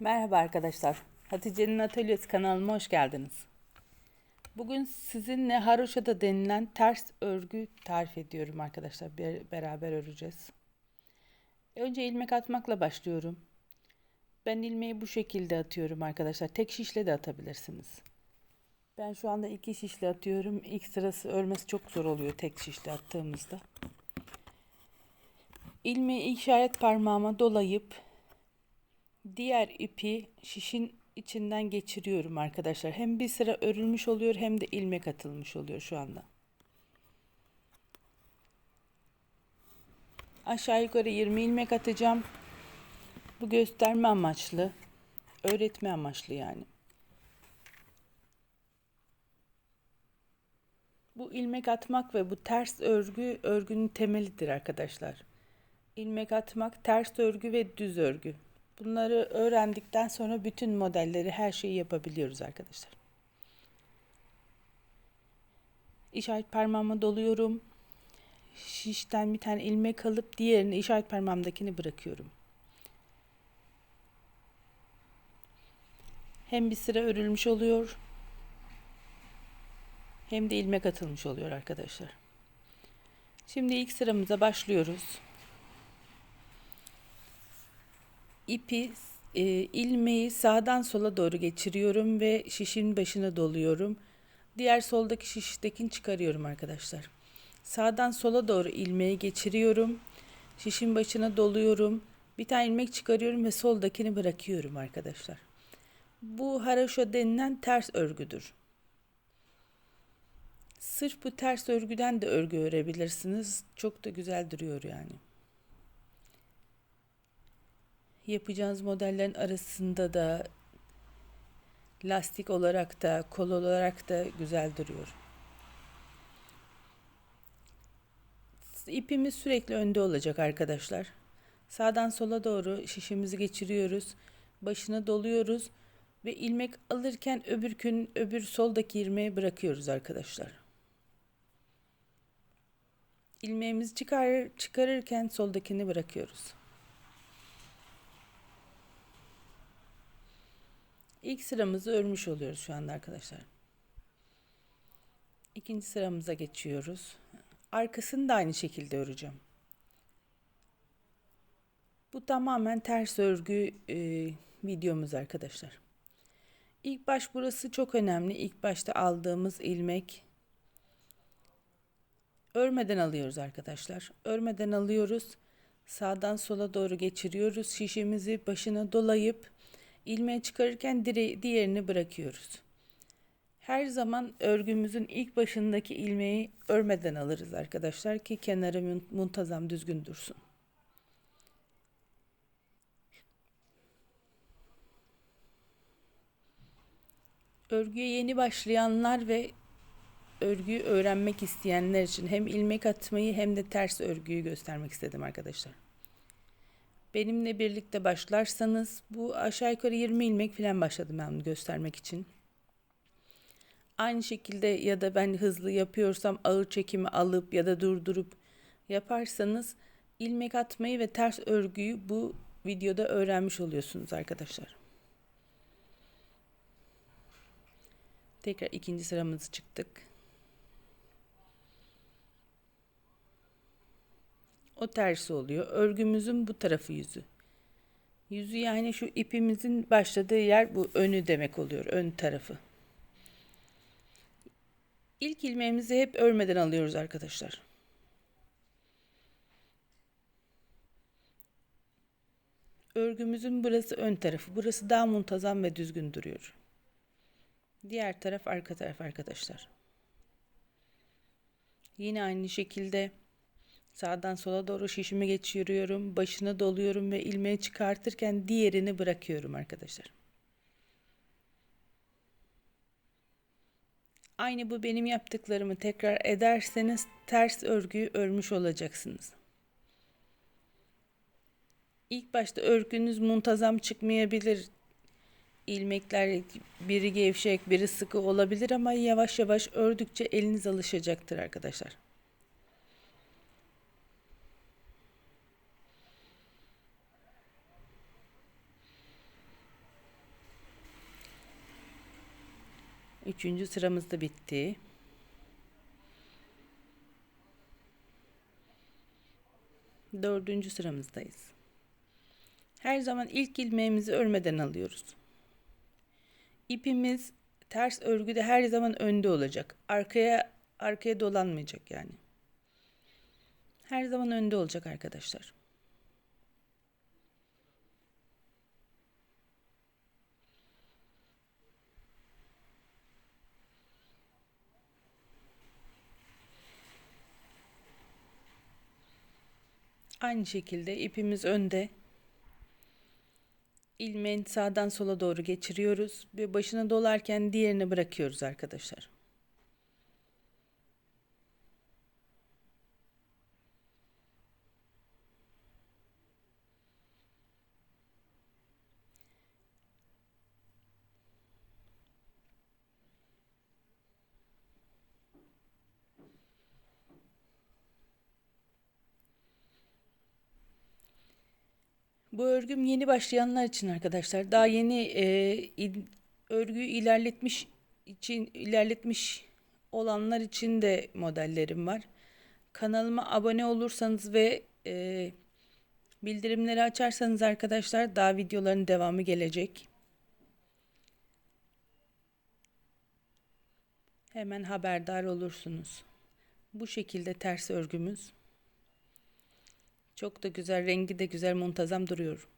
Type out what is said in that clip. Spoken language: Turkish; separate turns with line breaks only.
Merhaba arkadaşlar. Hatice'nin Atölyesi kanalıma hoş geldiniz. Bugün sizinle haroşada denilen ters örgü tarif ediyorum arkadaşlar. Be- beraber öreceğiz. Önce ilmek atmakla başlıyorum. Ben ilmeği bu şekilde atıyorum arkadaşlar. Tek şişle de atabilirsiniz. Ben şu anda iki şişle atıyorum. İlk sırası örmesi çok zor oluyor tek şişle attığımızda. İlmeği işaret parmağıma dolayıp diğer ipi şişin içinden geçiriyorum arkadaşlar. Hem bir sıra örülmüş oluyor hem de ilmek atılmış oluyor şu anda. Aşağı yukarı 20 ilmek atacağım. Bu gösterme amaçlı, öğretme amaçlı yani. Bu ilmek atmak ve bu ters örgü örgünün temelidir arkadaşlar. İlmek atmak, ters örgü ve düz örgü. Bunları öğrendikten sonra bütün modelleri, her şeyi yapabiliyoruz arkadaşlar. İşaret parmağıma doluyorum. Şişten bir tane ilmek alıp diğerini işaret parmağımdakini bırakıyorum. Hem bir sıra örülmüş oluyor hem de ilmek atılmış oluyor arkadaşlar. Şimdi ilk sıramıza başlıyoruz. İpi e, ilmeği sağdan sola doğru geçiriyorum ve şişin başına doluyorum. Diğer soldaki şiştekini çıkarıyorum arkadaşlar. Sağdan sola doğru ilmeği geçiriyorum. Şişin başına doluyorum. Bir tane ilmek çıkarıyorum ve soldakini bırakıyorum arkadaşlar. Bu haraşo denilen ters örgüdür. Sırf bu ters örgüden de örgü örebilirsiniz. Çok da güzel duruyor yani yapacağınız modellerin arasında da lastik olarak da kol olarak da güzel duruyor. İpimiz sürekli önde olacak arkadaşlar. Sağdan sola doğru şişimizi geçiriyoruz. Başına doluyoruz ve ilmek alırken öbür gün öbür soldaki ilmeği bırakıyoruz arkadaşlar. İlmeğimizi çıkar, çıkarırken soldakini bırakıyoruz. İlk sıramızı örmüş oluyoruz şu anda arkadaşlar. İkinci sıramıza geçiyoruz. Arkasını da aynı şekilde öreceğim. Bu tamamen ters örgü e, videomuz arkadaşlar. İlk baş burası çok önemli. İlk başta aldığımız ilmek örmeden alıyoruz arkadaşlar. Örmeden alıyoruz. Sağdan sola doğru geçiriyoruz. Şişimizi başına dolayıp ilmeği çıkarırken diğerini bırakıyoruz. Her zaman örgümüzün ilk başındaki ilmeği örmeden alırız arkadaşlar ki kenarı muntazam düzgün dursun. Örgüye yeni başlayanlar ve örgüyü öğrenmek isteyenler için hem ilmek atmayı hem de ters örgüyü göstermek istedim arkadaşlar. Benimle birlikte başlarsanız bu aşağı yukarı 20 ilmek falan başladım ben göstermek için. Aynı şekilde ya da ben hızlı yapıyorsam ağır çekimi alıp ya da durdurup yaparsanız ilmek atmayı ve ters örgüyü bu videoda öğrenmiş oluyorsunuz arkadaşlar. Tekrar ikinci sıramızı çıktık. O tersi oluyor. Örgümüzün bu tarafı yüzü. Yüzü yani şu ipimizin başladığı yer bu önü demek oluyor. Ön tarafı. İlk ilmeğimizi hep örmeden alıyoruz arkadaşlar. Örgümüzün burası ön tarafı. Burası daha muntazam ve düzgün duruyor. Diğer taraf arka taraf arkadaşlar. Yine aynı şekilde Sağdan sola doğru şişimi geçiriyorum. Başına doluyorum ve ilmeği çıkartırken diğerini bırakıyorum arkadaşlar. Aynı bu benim yaptıklarımı tekrar ederseniz ters örgüyü örmüş olacaksınız. İlk başta örgünüz muntazam çıkmayabilir. İlmekler biri gevşek, biri sıkı olabilir ama yavaş yavaş ördükçe eliniz alışacaktır arkadaşlar. Üçüncü sıramız da bitti. Dördüncü sıramızdayız. Her zaman ilk ilmeğimizi örmeden alıyoruz. İpimiz ters örgüde her zaman önde olacak. Arkaya arkaya dolanmayacak yani. Her zaman önde olacak arkadaşlar. Aynı şekilde ipimiz önde. İlmeğin sağdan sola doğru geçiriyoruz ve başına dolarken diğerini bırakıyoruz arkadaşlar. Bu örgüm yeni başlayanlar için arkadaşlar. Daha yeni e, il- örgüyü ilerletmiş için ilerletmiş olanlar için de modellerim var. Kanalıma abone olursanız ve e, bildirimleri açarsanız arkadaşlar daha videoların devamı gelecek. Hemen haberdar olursunuz. Bu şekilde ters örgümüz. Çok da güzel, rengi de güzel, muntazam duruyor.